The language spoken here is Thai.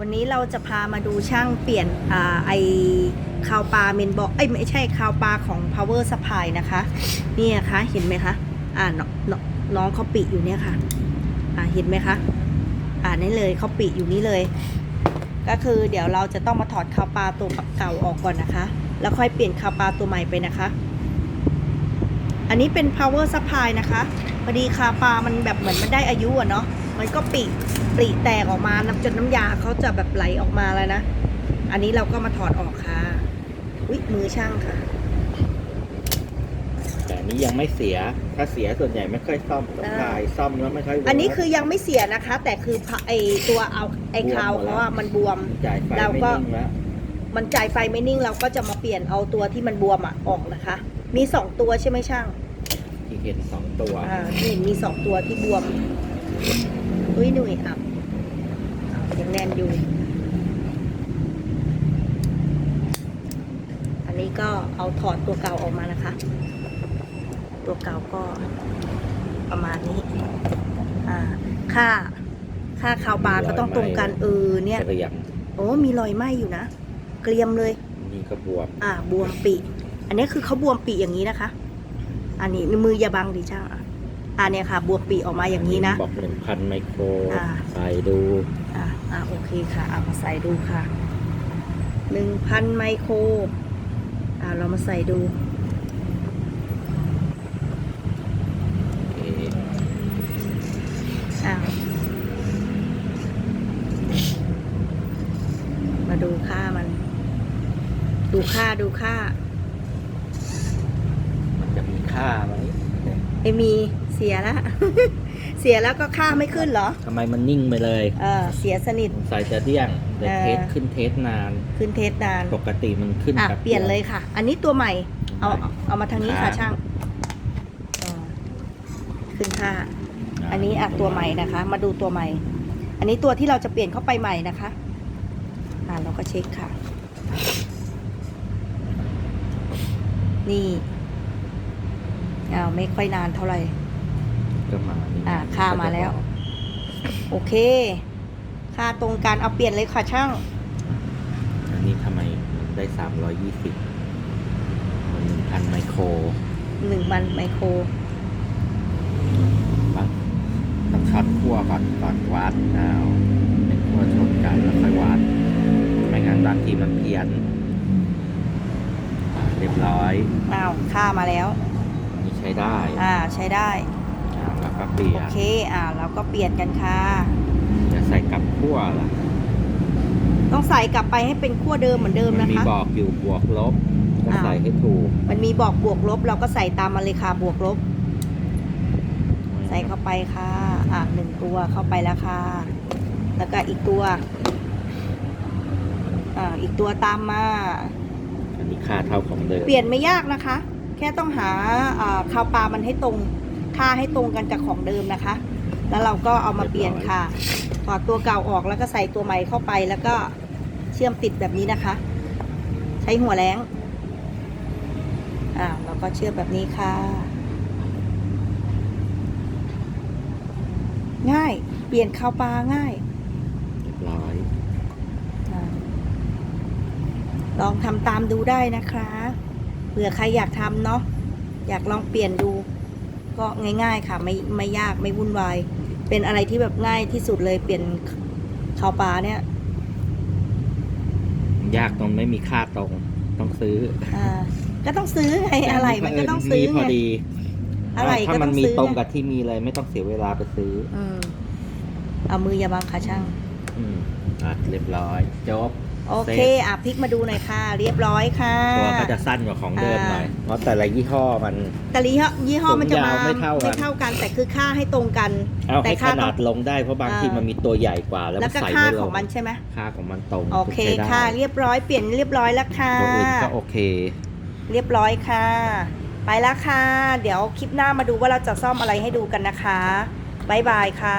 วันนี้เราจะพามาดูช่างเปลี่ยนอไอคาวปลาเมนบอกเอ้ยไม่ใช่คาวปลาของ power supply นะคะนี่นะคะเห็นไหมคะอ่านนน้องเขาปิอยู่เนี่ยค่ะอ่าเห็นไหมคะอ่านี่เลยเขาปิอยู่นี่เลย ก็คือเดี๋ยวเราจะต้องมาถอดคาวปลาตัวเก่าออกก่อนนะคะ แล้วค่อยเปลี่ยนคาวปลาตัวใหม่ไปนะคะ อันนี้เป็น power supply นะคะพอดีคาปลามันแบบเหมือนมันได้อายุอะเนาะ มันก็ปริปริแตกออกมาน้ำจนน้ำยาเขาจะแบบไหลออกมาแล้วนะ อันนี้เราก็มาถอดออกค่ะอุ๊ยมือช่างค่ะ แต่อันนี้ยังไม่เสีย ถ้าเสียส่วนใหญ่ไม่ค่อยซ่อมต้องอ่าพายซ่อมแล้วไม่ค่อยเวิร์กอันนี้คือยังไม่เสียนะคะ แต่คือพะไอตัวเอาไอคาวเขาอะมันบวมจ่ายไฟเราไม่ก็นิ่งแล้วมันจ่ายไฟไม่นิ่งเราก็จะมาเปลี่ยนเอาตัวที่มันบวมอะออกนะคะ มีสองตัวใช่ไหมช่างที่เห็นสองตัวอ่านี่มีสองตัวที่บวม อุ้ยหนุ่ยอับอ้าวยังแน่นอยู่ อันนี้ก็เอาถอดตัวเก่าออกมานะคะ ตัวเก่าก็ประมาณนี้ อ่า ค่า ค่าคาวบาร์ก็ต้องตรงกันเออเนี่ยกระยังโอ้มีรอยไหม้อยู่นะ เกลียมเลย นี่ก็บวมอ่า บวมปีอันนี้คือเขาบวมปีอย่างนี้นะคะ อันนี้มืออย่าบังดิช่างอะ อันเนี้ยค่ะ บวมปีออกมาอย่างนี้นะ บอกหนึ่งพันไมโครอ่า ใส่ดู อ่าอ่าโอเคค่ะเอามาใส่ดูค่ะหนึ่งพันไมโครอ่าเรามาใส่ดูโอเคอ้าวมาดูค่ามัน ดูค่าดูค่ามันจะมีค่าไหมไม่มี เสียแล้ว เสียแล้วก็ค่าไม่ขึ้นเหรอ ทำไมมันนิ่งไปเลยเออเสียสนิท ใส่จะเดี้ยงเดี๋ยวเออเทสขึ้นเทสนาน ขึ้นเทสนาน ปกติมันขึ้นอะ แบบเปลี่ยนเลยค่ะ อันนี้ตัวใหม่ เอาใหม่เอามาทางนี้ค่ะค่ะช่างอ่าขึ้นค่าอันนี้อะตัวใหม่นะคะ มาดูตัวใหม่ อันนี้ตัวที่เราจะเปลี่ยนเข้าไปใหม่นะคะ อ่าเราก็เช็คค่ะ นี่อ้าวไม่ค่อยนานเท่าไหร่ ก็มานี่อ่าค่ามาแล้ว โอเค ค่าตรงกันเอาเปลี่ยนเลยค่ะช่าง อันนี้ทำไมได้สามร้อยยี่สิบมันหนึ่งพันไมโครหนึ่งมันไมโครบางต้องช็อตขั้วก่อนก่อนวัดเอาเป็นขั้วชนกันแล้วค่อยวัดไม่งั้นบางทีมันเพี้ยนอ่าเรียบร้อยอ้าวค่ามาแล้วอันนี้ใช้ได้ อ่า ใช้ได้อ่าแล้ว ก็เปลี่ยโอนเคอ่าเราก็เปลี่ยนกันค่ะ จะใส่กับขั้วล่ะต้องใส่กลับไปให้เป็นขั้วเดิมเหมือนเดิมมันะมีคะ บอกอยู่บวกลบก็อ้าวใส่ให้ถูกมันมีบอกบวกลบ เราก็ใส่ตามมาเลยค่ะบวกลบ ใส่เข้าไปค่ะ อะหนึ่งตัวเข้าไปแล้วค่ะ แล้วก็อีกตัว อ่า อีกตัวตามมา อันนี้ค่าเท่าของเดิมเปลี่ยนไม่ยากนะคะ แค่ต้องหาอ่าคาวปลามันให้ตรง ค่าให้ตรงกันจากของเดิมนะคะ แล้วเราก็เอามาเปลี่ยนค่ะถอดตัวเก่าออกแล้วก็ใส่ตัวใหม่เข้าไปแล้วก็เชื่อมติดแบบนี้นะคะ ใช้หัวแรงอ่าแล้วก็เชื่อมแบบนี้ค่ะ ง่ายเปลี่ยนคาวปลาง่ายเรียบร้อยอ่าลองทำตามดูได้นะคะเผื่อใครอยากทำเนาะอยากลองเปลี่ยนดู ก็ง่าย ๆ ค่ะ ไม่ไม่ยากไม่วุ่นวาย เป็นอะไรที่แบบง่ายที่สุดเลยเปลี่ยนข้าวปลาเนี่ย ยากตรงไม่มีค่าตรงต้องซื้ออ่าก็ต้องซื้อไงอะไรมันก็ต้องซื้อมีพอไงดีอะไรก็ถ้าต้มัอนงมีซื้อตรงไงกับที่มีเลยไม่ต้องเสียเวลาไปซื้อ อืมเอามืออย่าบังค่ะช่างอืมอะเรียบร้อยจบ โอเคอะพลิกมาดูหน่อยค่ะ เรียบร้อยค่ะตัวก็จะสั้นกว่าของเดิมหน่อยเพราะแต่ละยี่ห้อมัน แต่ยี่ห้อยี่ห้อมันจะมาสูงยาวไม่เท่ากันไม่เท่ากันแต่คือค่าให้ตรงกัน เอาแต่ให้ขค่าต้นาองดลงได้เพราะบางทีอ่ามัมันมีตัวใหญ่กว่า แล้วแล้วมันก็ใส่ค่าไม่ลของงมันใช่ไหมค่าของมันตรงโอเคใช้ได้ค่ะ เรียบร้อยเปลี่ยนเรียบร้อยแล้วค่ะตัวอื่นก็โอเค เรียบร้อยค่ะ ไปแล้วค่ะ เดี๋ยวคลิปหน้ามาดูว่าเราจะซ่อมอะไรให้ดูกันนะคะบ๊ายบายค่ะ